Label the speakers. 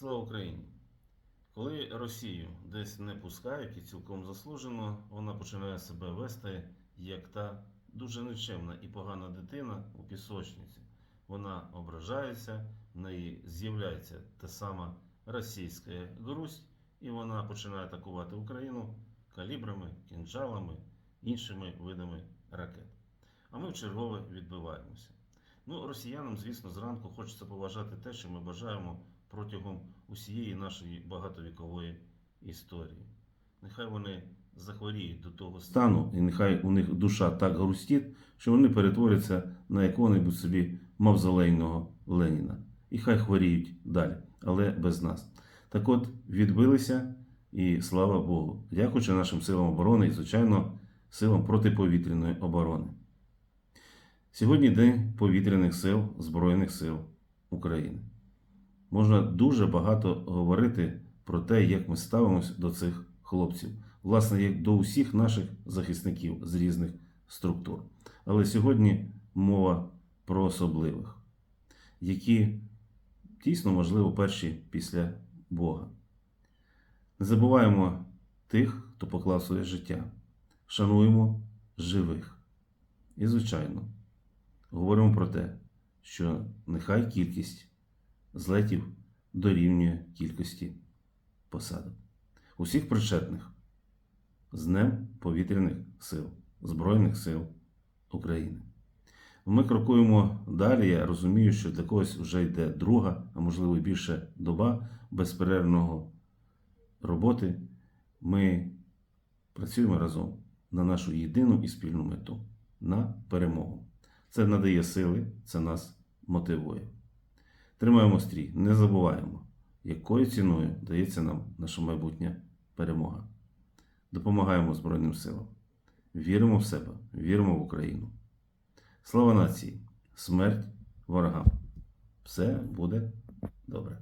Speaker 1: Слава Україні! Коли Росію десь не пускають і цілком заслужено, вона починає себе вести як та дуже нечемна і погана дитина у пісочниці. Вона ображається, в неї з'являється та сама російська грусть, і вона починає атакувати Україну калібрами, кінжалами, іншими видами ракет. А ми в чергове відбиваємося. Ну, росіянам, звісно, зранку хочеться поважати те, що ми бажаємо протягом усієї нашої багатовікової історії. Нехай вони захворіють до того стану, і нехай у них душа так грустить, що вони перетворяться на якого-небудь собі мавзолейного Леніна. І хай хворіють далі, але без нас. Так от відбилися, і слава Богу, дякуючи нашим силам оборони і, звичайно, силам протиповітряної оборони. Сьогодні День повітряних сил Збройних сил України. Можна дуже багато говорити про те, як ми ставимося до цих хлопців, власне, як до усіх наших захисників з різних структур. Але сьогодні мова про особливих, які дійсно, можливо, перші після Бога. Не забуваємо тих, хто поклав своє життя. Шануємо живих. І, звичайно, говоримо про те, що нехай кількість злетів дорівнює кількості посадок. Усіх причетних з Днем повітряних сил, Збройних сил України. Ми крокуємо далі. Я розумію, що для когось вже йде друга, а можливо більше доба безперервного роботи. Ми працюємо разом на нашу єдину і спільну мету на перемогу. Це надає сили, це нас мотивує. Тримаємо стрій, не забуваємо, якою ціною дається нам наша майбутня перемога. Допомагаємо Збройним силам. Віримо в себе, віримо в Україну. Слава нації! Смерть ворогам! Все буде добре.